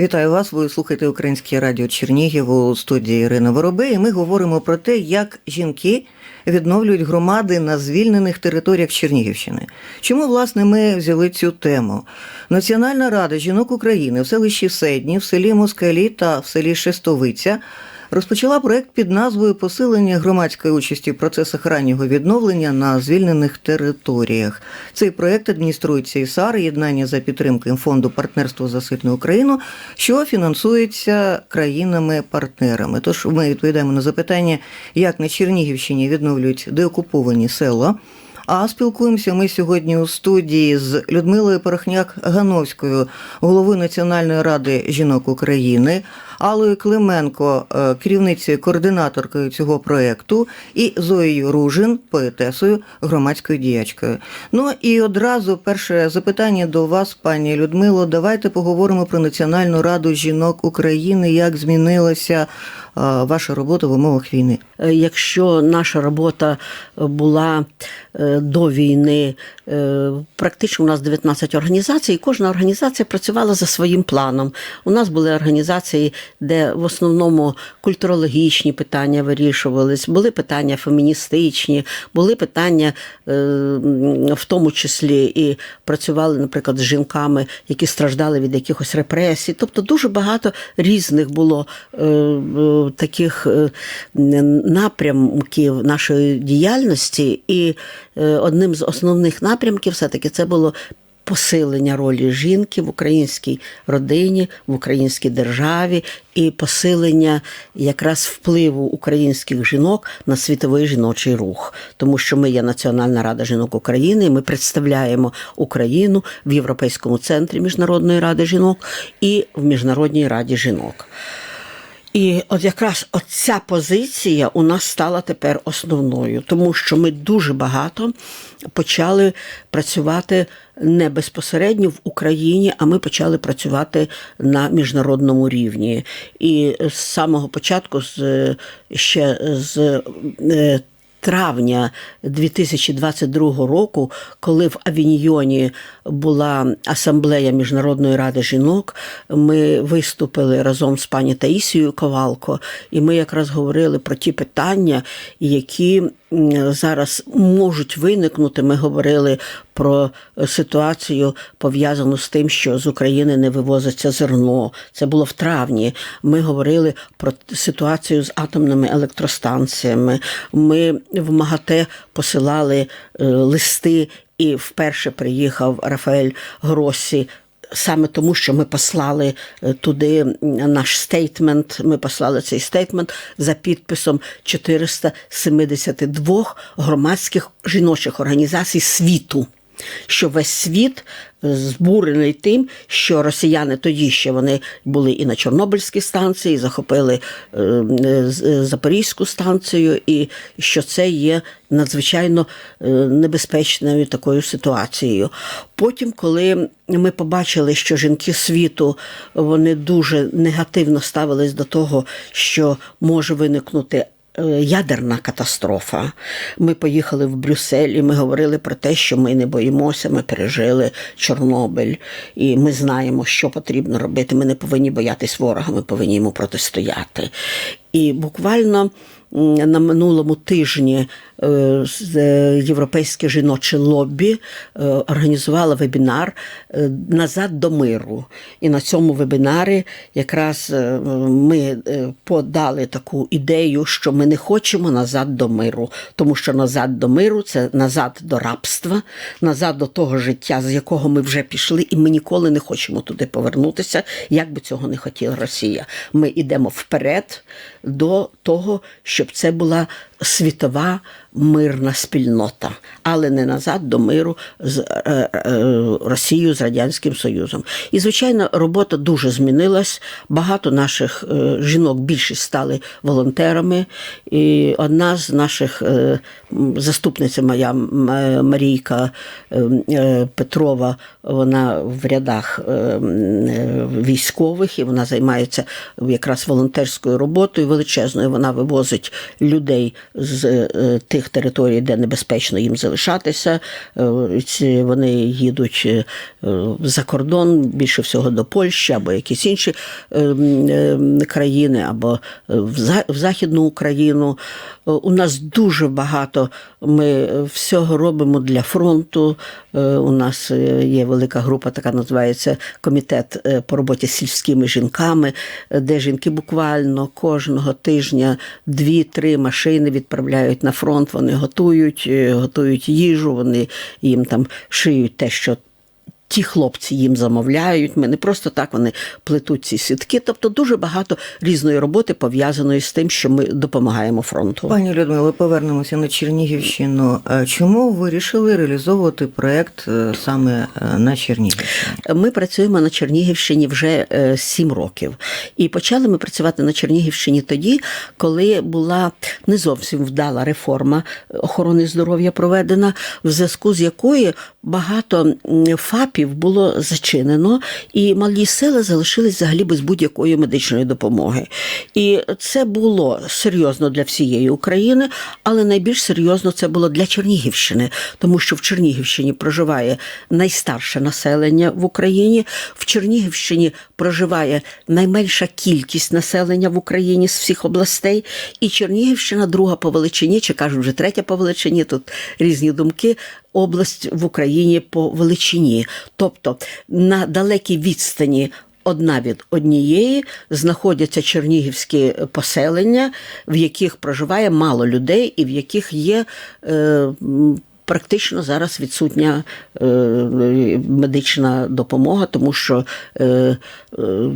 Вітаю вас. Ви слухаєте Українське радіо Чернігів у студії Ірина Воробей. І Ми говоримо про те, як жінки відновлюють громади на звільнених територіях Чернігівщини. Чому власне ми взяли цю тему? Національна рада жінок України в селищі Седні, в селі Москалі та в селі Шестовиця. Розпочала проект під назвою Посилення громадської участі в процесах раннього відновлення на звільнених територіях. Цей проект адмініструється ІСАР, єднання за підтримкою фонду партнерство за сильну Україну, що фінансується країнами-партнерами. Тож ми відповідаємо на запитання, як на Чернігівщині відновлюють деокуповані села. А спілкуємося ми сьогодні у студії з Людмилою Порохняк-Гановською, головою Національної ради жінок України, Аллою Клименко, е, керівницею координаторкою цього проєкту, і Зоєю Ружин, поетесою, громадською діячкою. Ну і одразу перше запитання до вас, пані Людмило. Давайте поговоримо про Національну раду жінок України, як змінилася е, ваша робота в умовах війни. Е, Якщо наша робота була до війни, практично у нас 19 організацій, і кожна організація працювала за своїм планом. У нас були організації, де в основному культурологічні питання вирішувались, були питання феміністичні, були питання, е, в тому числі і працювали, наприклад, з жінками, які страждали від якихось репресій. Тобто дуже багато різних було е, е, таких напрямків нашої діяльності, і одним з основних напрямків все-таки це було. Посилення ролі жінки в українській родині, в українській державі і посилення якраз впливу українських жінок на світовий жіночий рух, тому що ми є Національна рада жінок України. і Ми представляємо Україну в Європейському центрі Міжнародної ради жінок і в Міжнародній раді жінок. І от якраз оця позиція у нас стала тепер основною, тому що ми дуже багато почали працювати не безпосередньо в Україні, а ми почали працювати на міжнародному рівні. І з самого початку, з ще з е, травня 2022 року, коли в Авіньйоні була асамблея Міжнародної ради жінок, ми виступили разом з пані Таїсією Ковалко, і ми якраз говорили про ті питання, які зараз можуть виникнути. Ми говорили про ситуацію пов'язану з тим, що з України не вивозиться зерно. Це було в травні. Ми говорили про ситуацію з атомними електростанціями. Ми в МАГАТЕ посилали е, листи, і вперше приїхав Рафаель Гросі. Саме тому, що ми послали е, туди наш стейтмент. Ми послали цей стейтмент за підписом 472 громадських жіночих організацій світу. Що весь світ збурений тим, що росіяни тоді ще вони були і на Чорнобильській станції, захопили е, е, е, Запорізьку станцію, і що це є надзвичайно небезпечною такою ситуацією. Потім, коли ми побачили, що жінки світу вони дуже негативно ставились до того, що може виникнути ядерна катастрофа. Ми поїхали в Брюссель і ми говорили про те, що ми не боїмося, ми пережили Чорнобиль, і ми знаємо, що потрібно робити. Ми не повинні боятись ворога, ми повинні йому протистояти. І буквально на минулому тижні е, е, Європейське жіноче лобі е, організувало вебінар Назад до миру. І на цьому вебінарі якраз ми подали таку ідею, що ми не хочемо назад до миру, тому що назад до миру це назад до рабства, назад до того життя, з якого ми вже пішли, і ми ніколи не хочемо туди повернутися, як би цього не хотіла Росія. Ми йдемо вперед до того, щоб це була світова мирна спільнота, але не назад до миру з е, е, Росією, з Радянським Союзом. І, звичайно, робота дуже змінилась. Багато наших е, жінок більшість стали волонтерами. І одна з наших заступниця моя Марійка Петрова, вона в рядах військових, і вона займається якраз волонтерською роботою величезною. Вона вивозить людей з е, тих територій, де небезпечно їм залишатися. Е, Вони їдуть е, за кордон, більше всього до Польщі або якісь інші е, м, е, країни, або в Західну Україну. У нас дуже багато ми всього робимо для фронту. У нас є велика група, така називається Комітет по роботі з сільськими жінками, де жінки буквально кожного тижня дві-три машини відправляють на фронт. Вони готують, е, готують їжу, вони їм там шиють те, що. Ті хлопці їм замовляють. Ми не просто так вони плетуть ці сітки. Тобто дуже багато різної роботи пов'язаної з тим, що ми допомагаємо фронту. Пані Людмило, повернемося на Чернігівщину. Е, Чому ви вирішили реалізовувати проект е, саме е, на Чернігівщині? Ми працюємо на Чернігівщині вже сім років. І почали ми працювати на Чернігівщині тоді, коли була не зовсім вдала реформа охорони здоров'я проведена, в зв'язку з якою багато м, ФАПів було зачинено, і малі села залишились взагалі без будь-якої медичної допомоги. І це було серйозно для всієї України, але найбільш серйозно це було для Чернігівщини, тому що в Чернігівщині проживає найстарше населення в Україні. В Чернігівщині проживає найменша кількість населення в Україні з всіх областей. І Чернігівщина друга по величині, чи кажуть вже третя по величині, тут різні думки. Область в Україні по величині, тобто на далекій відстані одна від однієї знаходяться чернігівські поселення, в яких проживає мало людей і в яких є. Е, Практично зараз відсутня е, медична допомога, тому що е, е,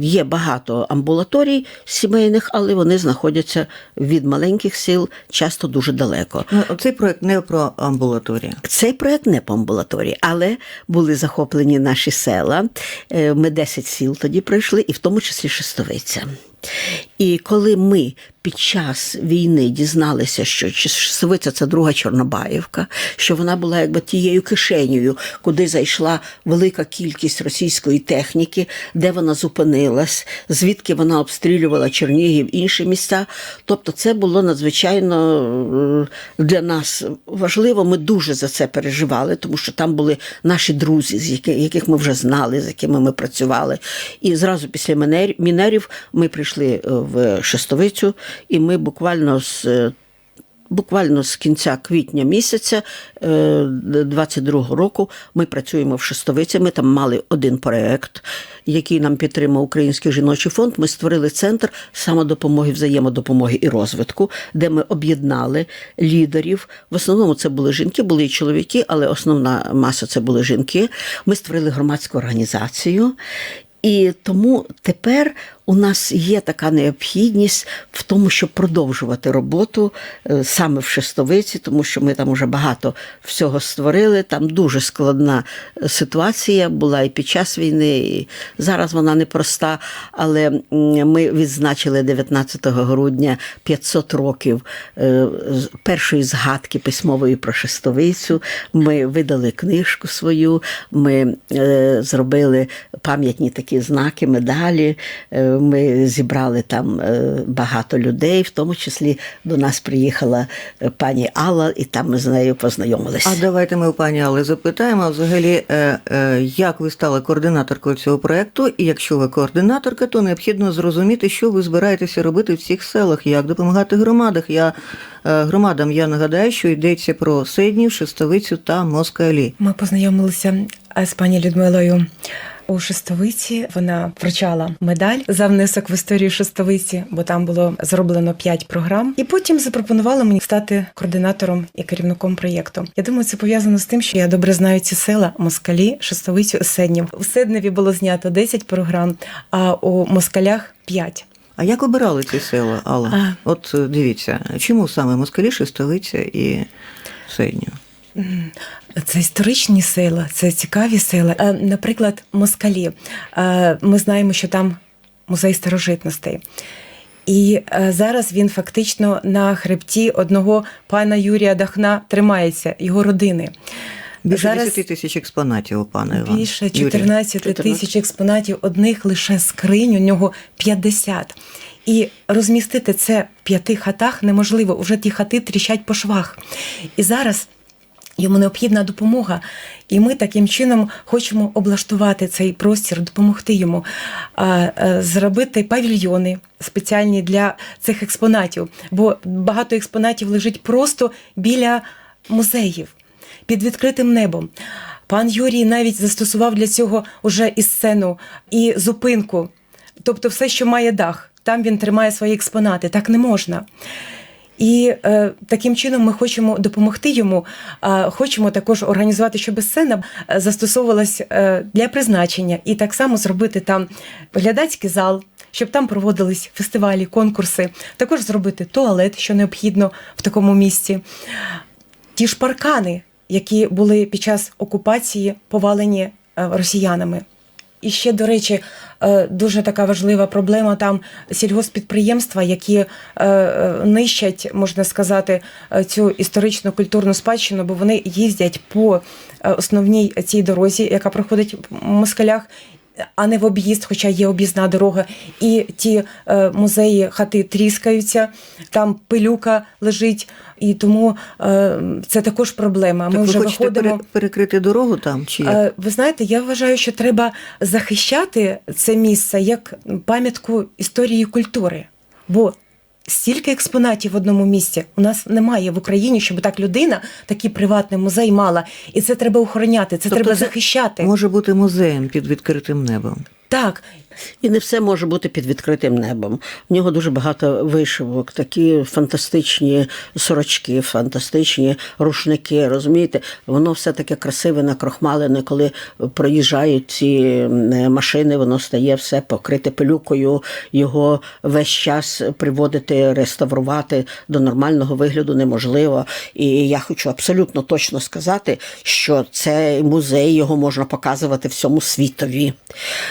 є багато амбулаторій сімейних, але вони знаходяться від маленьких сіл часто дуже далеко. Ну, цей проект не про амбулаторію. Цей проект не по амбулаторії, але були захоплені наші села. Ми 10 сіл тоді пройшли, і в тому числі Шестовиця. І коли ми під час війни дізналися, що Шестовиця це друга Чорнобаївка, що вона була якби тією кишенею, куди зайшла велика кількість російської техніки, де вона зупинилась, звідки вона обстрілювала Чернігів, інші місця. Тобто, це було надзвичайно е, для нас важливо. Ми дуже за це переживали, тому що там були наші друзі, з яких, ми вже знали, з якими ми працювали. І зразу після мінер- мінерів ми прийшли е, в Шестовицю, і ми буквально з. е, Буквально з кінця квітня місяця 22-го року ми працюємо в Шестовиці. Ми там мали один проект, який нам підтримав Український жіночий фонд. Ми створили центр самодопомоги, взаємодопомоги і розвитку, де ми об'єднали лідерів. В основному це були жінки, були і чоловіки, але основна маса це були жінки. Ми створили громадську організацію. І тому тепер у нас є така необхідність в тому, щоб продовжувати роботу е, саме в Шестовиці, тому що ми там уже багато всього створили. Там дуже складна е, ситуація була і під час війни, і зараз вона непроста. Але ми відзначили 19 грудня 500 років е, першої згадки письмової про Шестовицю. Ми видали книжку свою, ми зробили пам'ятні такі знаки, медалі. Ми зібрали там е, багато людей, в тому числі до нас приїхала е, пані Алла, і там ми з нею познайомилися. А давайте ми у пані Алли запитаємо взагалі, е, як ви стали координаторкою цього проекту, і якщо ви координаторка, то необхідно зрозуміти, що ви збираєтеся робити в цих селах, як допомагати громадах. Я громадам я нагадаю, що йдеться про Седнів, Шестовицю та Москалі. Ми познайомилися з пані Людмилою. У Шестовиці вона вручала медаль за внесок в історію Шестовиці, бо там було зроблено п'ять програм. І потім запропонувала мені стати координатором і керівником проєкту. Я думаю, це пов'язано з тим, що я добре знаю ці села Москалі, Шестовицю, Седнів. У Седневі було знято 10 програм, а у Москалях 5. А як обирали ці села, Алла? А. От е, дивіться, чому саме Москалі, Шестовиця і Седнів? Це історичні села, це цікаві села. Е, Наприклад, москалі. Е, Ми знаємо, що там музей старожитностей. І е, зараз він фактично на хребті одного пана Юрія Дахна тримається, його родини. Більше Зараз 10 тисяч експонатів, пане Іван. більше Юрій. тисяч експонатів, одних лише скринь, у нього 50. І розмістити це в п'яти хатах неможливо. Уже ті хати тріщать по швах. І зараз йому необхідна допомога. І ми таким чином хочемо облаштувати цей простір, допомогти йому е, зробити павільйони спеціальні для цих експонатів. Бо багато експонатів лежить просто біля музеїв під відкритим небом. Пан Юрій навіть застосував для цього уже і сцену, і зупинку. Тобто, все, що має дах, там він тримає свої експонати. Так не можна. І е, таким чином ми хочемо допомогти йому. А хочемо також організувати, щоб сцена е, застосовувалась е, для призначення, і так само зробити там глядацький зал, щоб там проводились фестивалі, конкурси. Також зробити туалет, що необхідно в такому місці. Ті ж паркани, які були під час окупації повалені е, росіянами. І ще, до речі, е, дуже така важлива проблема там сільгоспідприємства, які е, е, нищать, можна сказати, цю історичну культурну спадщину, бо вони їздять по основній цій дорозі, яка проходить в москалях. А не в об'їзд, хоча є об'їзна дорога, і ті е, музеї хати тріскаються, там пилюка лежить, і тому е, це також проблема. Так Ми ви вже хочете виходимо. пере- перекрити дорогу там? Чи як? Е, Ви знаєте, я вважаю, що треба захищати це місце як пам'ятку історії і культури. Бо стільки експонатів в одному місці у нас немає в Україні, щоб так людина такий приватний музей мала. І це треба охороняти, це Тобто треба це захищати. Може бути музеєм під відкритим небом. Так, І не все може бути під відкритим небом. В нього дуже багато вишивок, такі фантастичні сорочки, фантастичні рушники. Розумієте, воно все таке красиве, накрохмалене, коли проїжджають ці машини, воно стає все покрите пилюкою. Його весь час приводити, реставрувати до нормального вигляду неможливо. І я хочу абсолютно точно сказати, що цей музей його можна показувати всьому світові.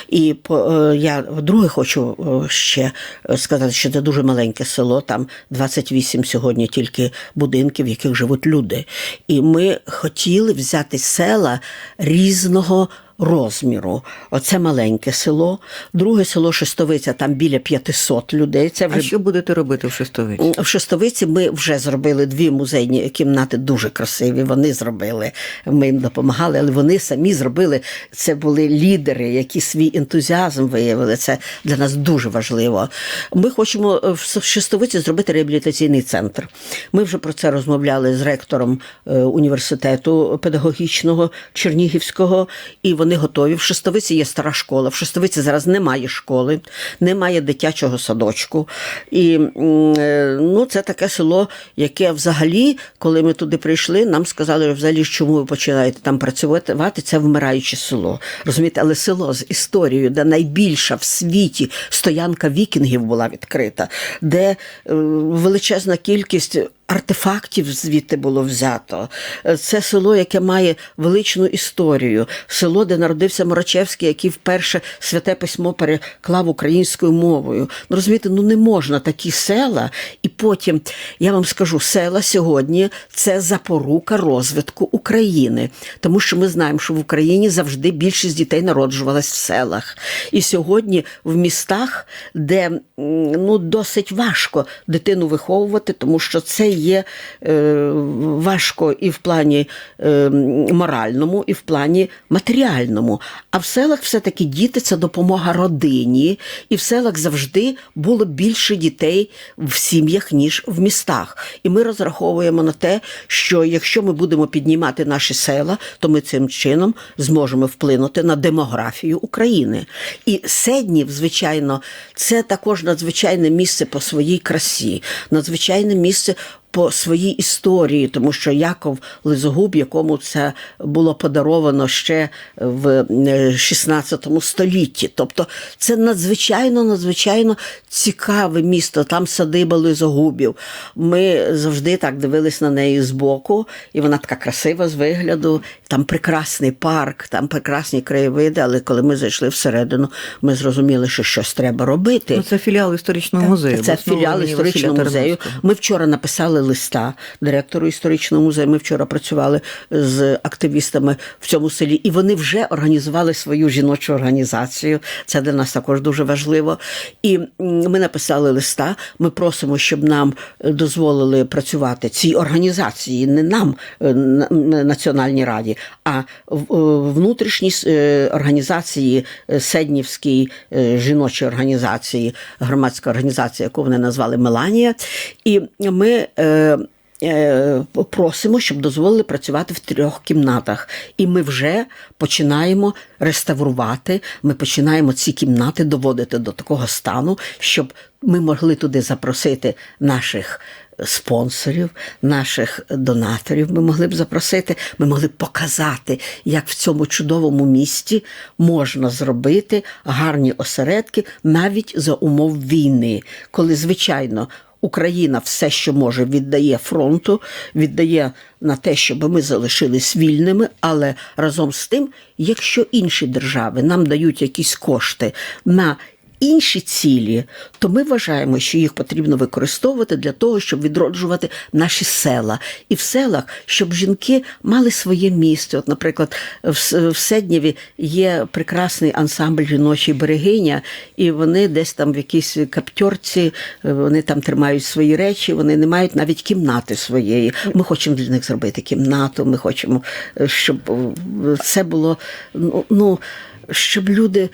І по, е, я вдруге хочу е, ще сказати, що це дуже маленьке село, там 28 сьогодні тільки будинків, в яких живуть люди. І ми хотіли взяти села різного. Розміру, оце маленьке село, друге село Шестовиця, там біля 500 людей. Це вже А що будете робити в Шестовиці? в Шестовиці ми вже зробили дві музейні кімнати, дуже красиві. Вони зробили. Ми їм допомагали, але вони самі зробили. Це були лідери, які свій ентузіазм виявили. Це для нас дуже важливо. Ми хочемо е, в Шестовиці зробити реабілітаційний центр. Ми вже про це розмовляли з ректором е, університету педагогічного Чернігівського, і вони готові. В Шестовиці є стара школа. В Шестовиці зараз немає школи, немає дитячого садочку. І е, ну, це таке село, яке взагалі, коли ми туди прийшли, нам сказали, що взагалі, чому ви починаєте там працювати, це вмираюче село. Розумієте, але село з історією, де найбільша в світі стоянка вікінгів була відкрита, де е, величезна кількість. Артефактів звідти було взято. Це село, яке має величну історію, село, де народився Морочевський, який вперше святе письмо переклав українською мовою. Ну розумієте, ну не можна такі села, і потім я вам скажу, села сьогодні це запорука розвитку України, тому що ми знаємо, що в Україні завжди більшість дітей народжувалась в селах. І сьогодні в містах, де ну досить важко дитину виховувати, тому що це є е, важко і в плані е, моральному, і в плані матеріальному. А в селах все-таки діти це допомога родині, і в селах завжди було більше дітей в сім'ях, ніж в містах. І ми розраховуємо на те, що якщо ми будемо піднімати наші села, то ми цим чином зможемо вплинути на демографію України. І Седнів, звичайно, це також надзвичайне місце по своїй красі, надзвичайне місце. По своїй історії, тому що Яков Лизогуб, якому це було подаровано ще в е, 16 столітті. Тобто це надзвичайно, надзвичайно цікаве місто. Там садиба Лизогубів. Ми завжди так дивились на неї збоку, і вона така красива з вигляду. Там прекрасний парк, там прекрасні краєвиди. Але коли ми зайшли всередину, ми зрозуміли, що щось треба робити. Ну, це філіал історичного Так. музею. Це філіал історичного музею. Ми вчора написали листа директору історичного музею. Ми вчора працювали з активістами в цьому селі, і вони вже організували свою жіночу організацію. Це для нас також дуже важливо. І ми написали листа. Ми просимо, щоб нам дозволили працювати цій організації, не нам, е, на- на Національній раді, а е, внутрішній е, організації Седнівській жіночої організації, громадська організація, яку вони назвали Меланія. І ми. Е, е, Просимо, щоб дозволили працювати в трьох кімнатах, і ми вже починаємо реставрувати. Ми починаємо ці кімнати доводити до такого стану, щоб ми могли туди запросити наших спонсорів, наших донаторів. Ми могли б запросити, ми могли б показати, як в цьому чудовому місті можна зробити гарні осередки навіть за умов війни, коли звичайно. Україна все, що може, віддає фронту, віддає на те, щоб ми залишились вільними, але разом з тим, якщо інші держави нам дають якісь кошти на інші цілі, то ми вважаємо, що їх потрібно використовувати для того, щоб відроджувати наші села. І в селах, щоб жінки мали своє місце. От, наприклад, в, Седнєві є прекрасний ансамбль жіночий берегиня, і вони десь там в якійсь каптьорці, е, вони там тримають свої речі, вони не мають навіть кімнати своєї. Ми хочемо для них зробити кімнату. Ми хочемо, е, щоб е, це було ну, ну щоб люди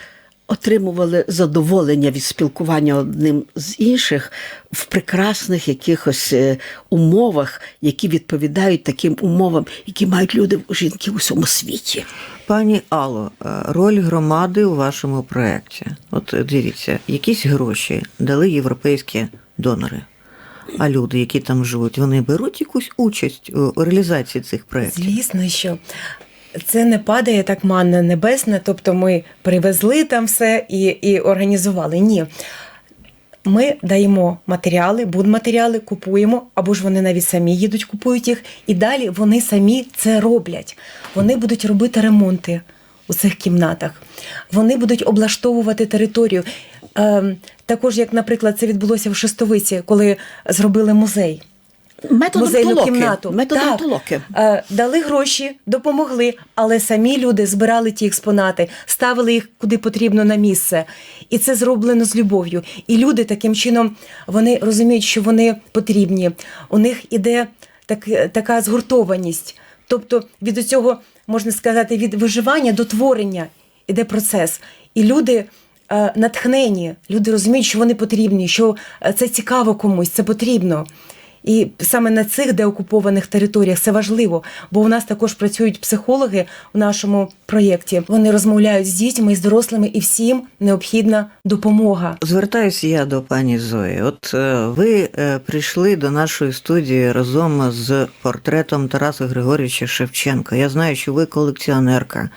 отримували задоволення від спілкування одним з інших в прекрасних якихось е, умовах, які відповідають таким умовам, які мають люди жінки у всьому світі. Пані Алло, е, роль громади у вашому проєкті. От е, дивіться, якісь гроші дали європейські донори. А люди, які там живуть, вони беруть якусь участь у реалізації цих проєктів? Звісно, що це не падає так манна небесна, тобто ми привезли там все і, і організували. Ні. Ми даємо матеріали, будматеріали, купуємо, або ж вони навіть самі їдуть, купують їх, і далі вони самі це роблять. Вони будуть робити ремонти у цих кімнатах. Вони будуть облаштовувати територію. Ем, також, як, наприклад, це відбулося в Шестовиці, коли зробили музей Методом музейну толоки. кімнату. Методом Так. толоки. Е, Дали гроші, допомогли, але самі люди збирали ті експонати, ставили їх куди потрібно на місце. І це зроблено з любов'ю. І люди таким чином вони розуміють, що вони потрібні. У них іде так, така згуртованість. Тобто від цього, можна сказати, від виживання до творення іде процес. І люди. е, Натхнені, люди розуміють, що вони потрібні, що е, це цікаво комусь, це потрібно. І саме на цих деокупованих територіях це важливо, бо у нас також працюють психологи у нашому проєкті. Вони розмовляють з дітьми, з дорослими, і всім необхідна допомога. Звертаюся я до пані Зої. От е, ви е, прийшли до нашої студії разом з портретом Тараса Григорьовича Шевченка. Я знаю, що ви колекціонерка,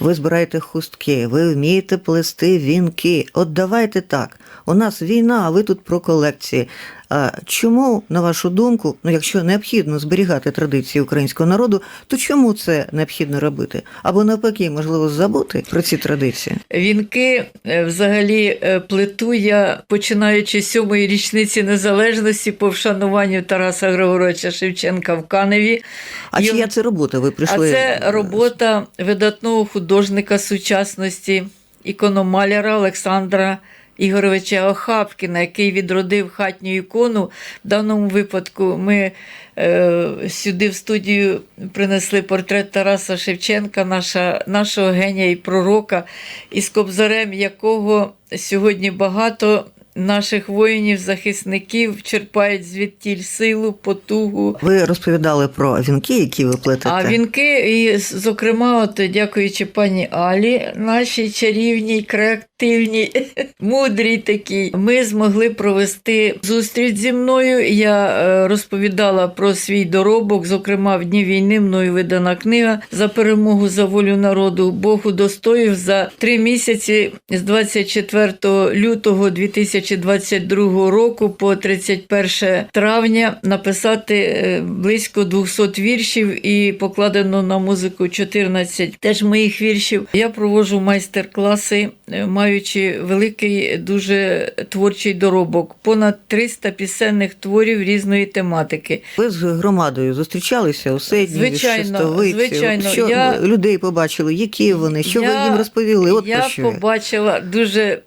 ви збираєте хустки, ви вмієте плести вінки. От давайте так. У нас війна, а ви тут про колекції. А чому, на вашу думку, ну якщо необхідно зберігати традиції українського народу, то чому це необхідно робити? Або навпаки, можливо, забути про ці традиції? Вінки е, взагалі е, плету я, починаючи з сьомої річниці незалежності по вшануванню Тараса Григоровича Шевченка в Каневі. А Йому- чия це робота? Ви А прийшли? це робота видатного художника сучасності, ікономаляра Олександра Ігоровича Охапкіна, який відродив хатню ікону. В даному випадку ми е, сюди в студію принесли портрет Тараса Шевченка, наша, нашого генія і пророка, із кобзарем якого сьогодні багато наших воїнів-захисників черпають звідтіль силу, потугу. Ви розповідали про вінки, які ви плетете. А вінки, і, зокрема, от, дякуючи пані Алі, нашій чарівній, креативній, мудрій такій, ми змогли провести зустріч зі мною. Я е, розповідала про свій доробок. Зокрема, в дні війни мною видана книга за перемогу за волю народу. Бог удостоїв за три місяці з 24 лютого 2000 2022 року по 31 травня написати е, близько 200 віршів і покладено на музику 14 теж моїх віршів. Я проводжу майстер-класи, е, маючи великий дуже творчий доробок, понад 300 пісенних творів різної тематики. Ви з громадою зустрічалися у Седні, Звичайно, Шестовиці? звичайно. Що Я- людей побачили? Які вони? Що ви їм розповіли? От я побачила дуже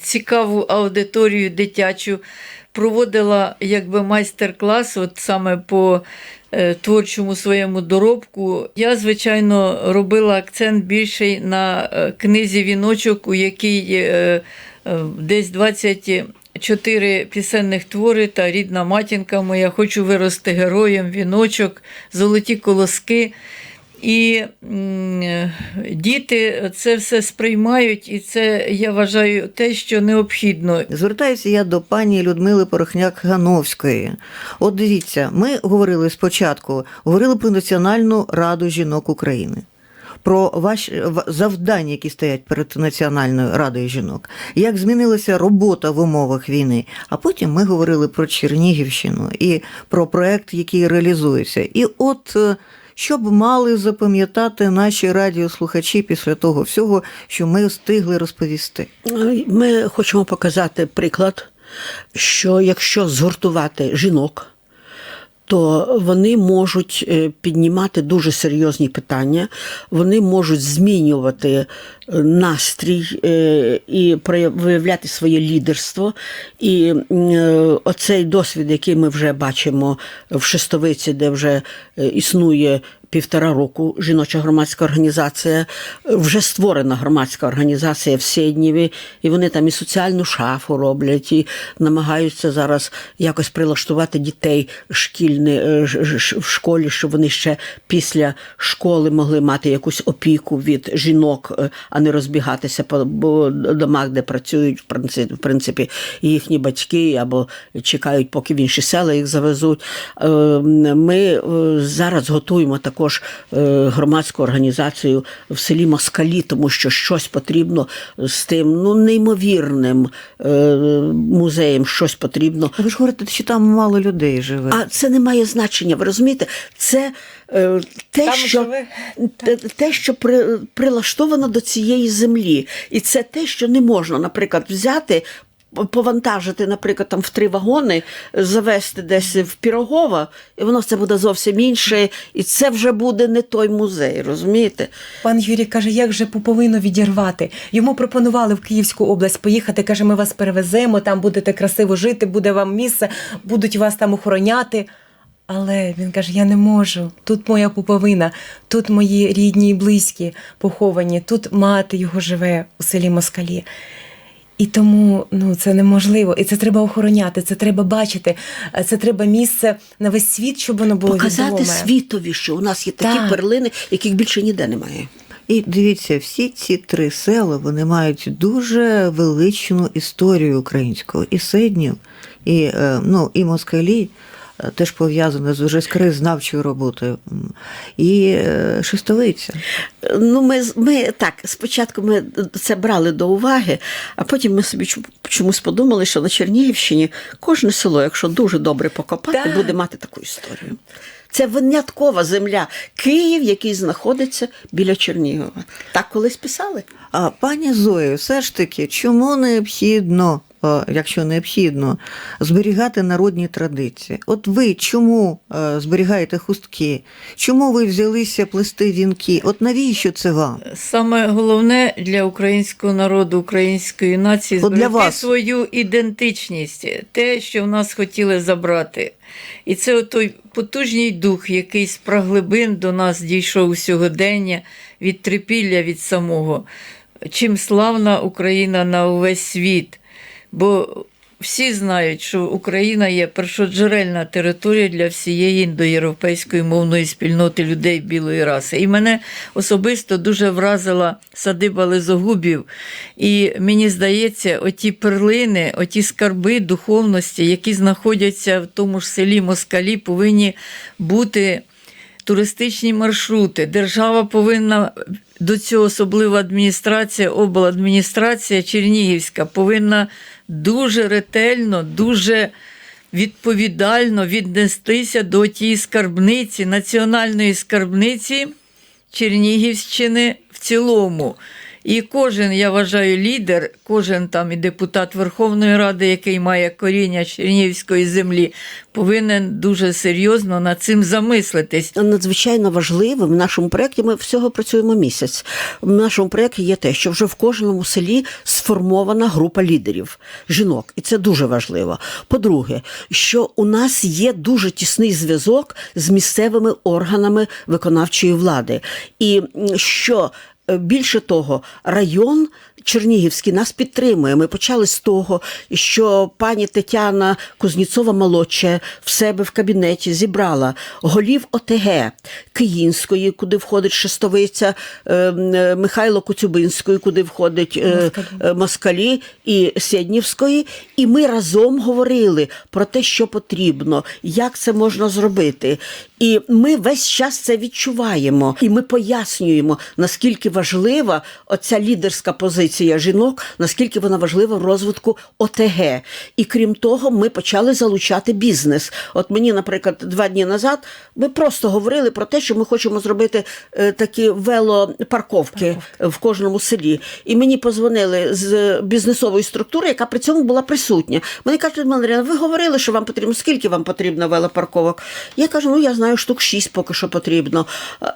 цікаву аудиторію дитячу. Проводила якби майстер-клас, от саме по е, творчому своєму доробку. Я, звичайно, робила акцент більший на е, книзі Віночок, у якій е, е, десь 24 пісенних твори та рідна матінка моя. Хочу вирости героєм, віночок, золоті колоски. І е, діти це все сприймають, і це я вважаю те, що необхідно. Звертаюся я до пані Людмили Порохняк-Гановської. От дивіться, ми говорили спочатку, говорили про Національну раду жінок України. Про ваші завдання, які стоять перед Національною радою жінок, як змінилася робота в умовах війни. А потім ми говорили про Чернігівщину і про проект, який реалізується. І от е, що б мали запам'ятати наші радіослухачі після того всього, що ми встигли розповісти. Ми хочемо показати приклад, що якщо згуртувати жінок, то вони можуть е, піднімати дуже серйозні питання, вони можуть змінювати е, настрій е, і виявляти своє лідерство. І е, оцей досвід, який ми вже бачимо в Шестовиці, де вже е, існує півтора року жіноча громадська організація, вже створена громадська організація в Сєднєві, і вони там і соціальну шафу роблять, і намагаються зараз якось прилаштувати дітей ж- в школі, щоб вони ще після школи могли мати якусь опіку від жінок, а не розбігатися по домах, де працюють в принципі, їхні батьки або чекають, поки в інші села їх завезуть. Е, Ми е, зараз готуємо також е, громадську організацію в селі Москалі, тому що щось потрібно з тим ну неймовірним е, музеєм, щось потрібно. Ви ж говорите, що там мало людей живе. А це не має значення. Ви розумієте? Це те, Там що, живе. те, те, що при, прилаштовано до цієї землі. І це те, що не можна, наприклад, взяти. Повантажити, наприклад, там в три вагони, завести десь в Пірогова, і воно це буде зовсім інше, і це вже буде не той музей, розумієте? Пан Юрій каже, як же пуповину відірвати. Йому пропонували в Київську область поїхати. каже, ми вас перевеземо, там будете красиво жити, буде вам місце, будуть вас там охороняти. Але він каже: я не можу. Тут моя пуповина, тут мої рідні і близькі поховані, тут мати його живе у селі Москалі. І тому ну це неможливо, і це треба охороняти, це треба бачити, це треба місце на весь світ, щоб воно було Показати відоме. світові, що у нас є такі Так. перлини, яких більше ніде немає. І дивіться, всі ці три села вони мають дуже величну історію українську. І Седнів, і, е, ну, і Москалі. Е, Теж пов'язане з уже з краєзнавчою роботою, і е, Шестовиця. Ну, ми, ми так, спочатку ми це брали до уваги, а потім ми собі чомусь подумали, що на Чернігівщині кожне село, якщо дуже добре покопати, Так. буде мати таку історію. Це виняткова земля. Київ, який знаходиться біля Чернігова. Так колись писали. А пані Зою, все ж таки, чому необхідно, якщо необхідно, зберігати народні традиції? От ви чому е, зберігаєте хустки? Чому ви взялися плести вінки? От навіщо це вам? Саме головне для українського народу, української нації От для вас. свою ідентичність, те, що в нас хотіли забрати. І це той потужний дух, який з праглибин до нас дійшов у сьогодення від трипілля від самого. Чим славна Україна на увесь світ. Бо всі знають, що Україна є першоджерельна територія для всієї індоєвропейської мовної спільноти людей білої раси. І мене особисто дуже вразила садиба Лизогубів. І мені здається, оті перлини, оті скарби духовності, які знаходяться в тому ж селі Москалі, повинні бути туристичні маршрути. Держава повинна до цього особлива адміністрація, обладміністрація Чернігівська повинна дуже ретельно, дуже відповідально віднестися до тієї скарбниці, національної скарбниці Чернігівщини в цілому. І кожен, я вважаю, лідер, кожен там і депутат Верховної Ради, який має коріння Чернігівської землі, повинен дуже серйозно над цим замислитись. надзвичайно важливим в нашому проєкті. Ми всього працюємо місяць. В нашому проєкті є те, що вже в кожному селі сформована група лідерів жінок, і це дуже важливо. По-друге, що у нас є дуже тісний зв'язок з місцевими органами виконавчої влади, і що більше того, район. Чернігівський нас підтримує. Ми почали з того, що пані Тетяна Кузніцова молодша в себе в кабінеті зібрала голів ОТГ Київської, куди входить Шестовиця, е, е, Михайло Коцюбинської, куди входить е, Москалі. е, Москалі і Сєднівської. І ми разом говорили про те, що потрібно, як це можна зробити. І ми весь час це відчуваємо, і ми пояснюємо, наскільки важлива оця лідерська позиція жінок, наскільки вона важлива в розвитку ОТГ. І крім того, ми почали залучати бізнес. От мені, наприклад, два дні назад ми просто говорили про те, що ми хочемо зробити е, такі велопарковки в кожному селі. І мені позвонили з бізнесової структури, яка при цьому була присутня. Вони кажуть, Мандарина, ви говорили, що вам потрібно, скільки вам потрібно велопарковок? Я кажу, ну я знаю, штук 6 поки що потрібно.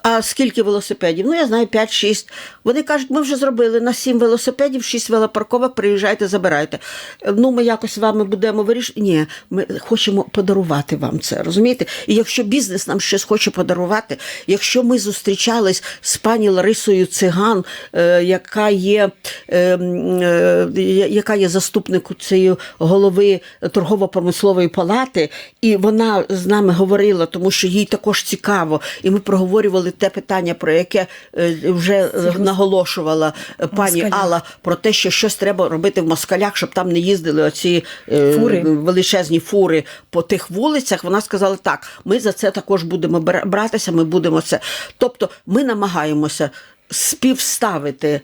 А скільки велосипедів? Ну, я знаю 5-6. Вони кажуть, ми вже зробили на 7 велосипедів, 6 велопарковок, приїжджайте, забирайте. Ну, ми якось з вами будемо вирішувати. Ні, ми хочемо подарувати вам це, розумієте? І якщо бізнес нам щось хоче подарувати, якщо ми зустрічались з пані Ларисою Циган, е, яка є, е, е, яка є заступником цієї голови торгово-промислової палати, і вона з нами говорила, тому що їй також цікаво, і ми проговорювали те питання, про яке е, вже наголошувала е, пані Москалях. Алла, про те, що щось треба робити в москалях, щоб там не їздили оці е, Фури. величезні фури по тих вулицях. Вона сказала: так, ми за це також будемо братися, ми будемо це. Тобто, ми намагаємося співставити.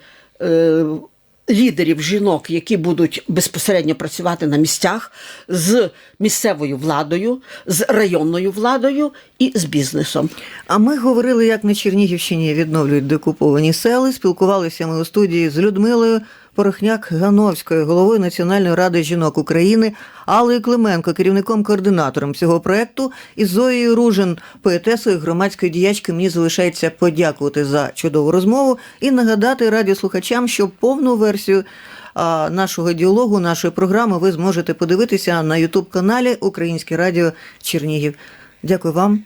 Лідерів жінок, які будуть безпосередньо працювати на місцях з місцевою владою, з районною владою і з бізнесом. А ми говорили, як на Чернігівщині відновлюють декуповані сели. Спілкувалися ми у студії з Людмилою Порохняк-Гановською, головою Національної ради жінок України, Аллою Клименко, керівником координатором цього проекту, і Зоєю Ружин, поетесою громадської діячки. Мені залишається подякувати за чудову розмову і нагадати радіослухачам, що повну версію нашого діалогу, нашої програми ви зможете подивитися на Ютуб каналі Українське Радіо Чернігів. Дякую вам.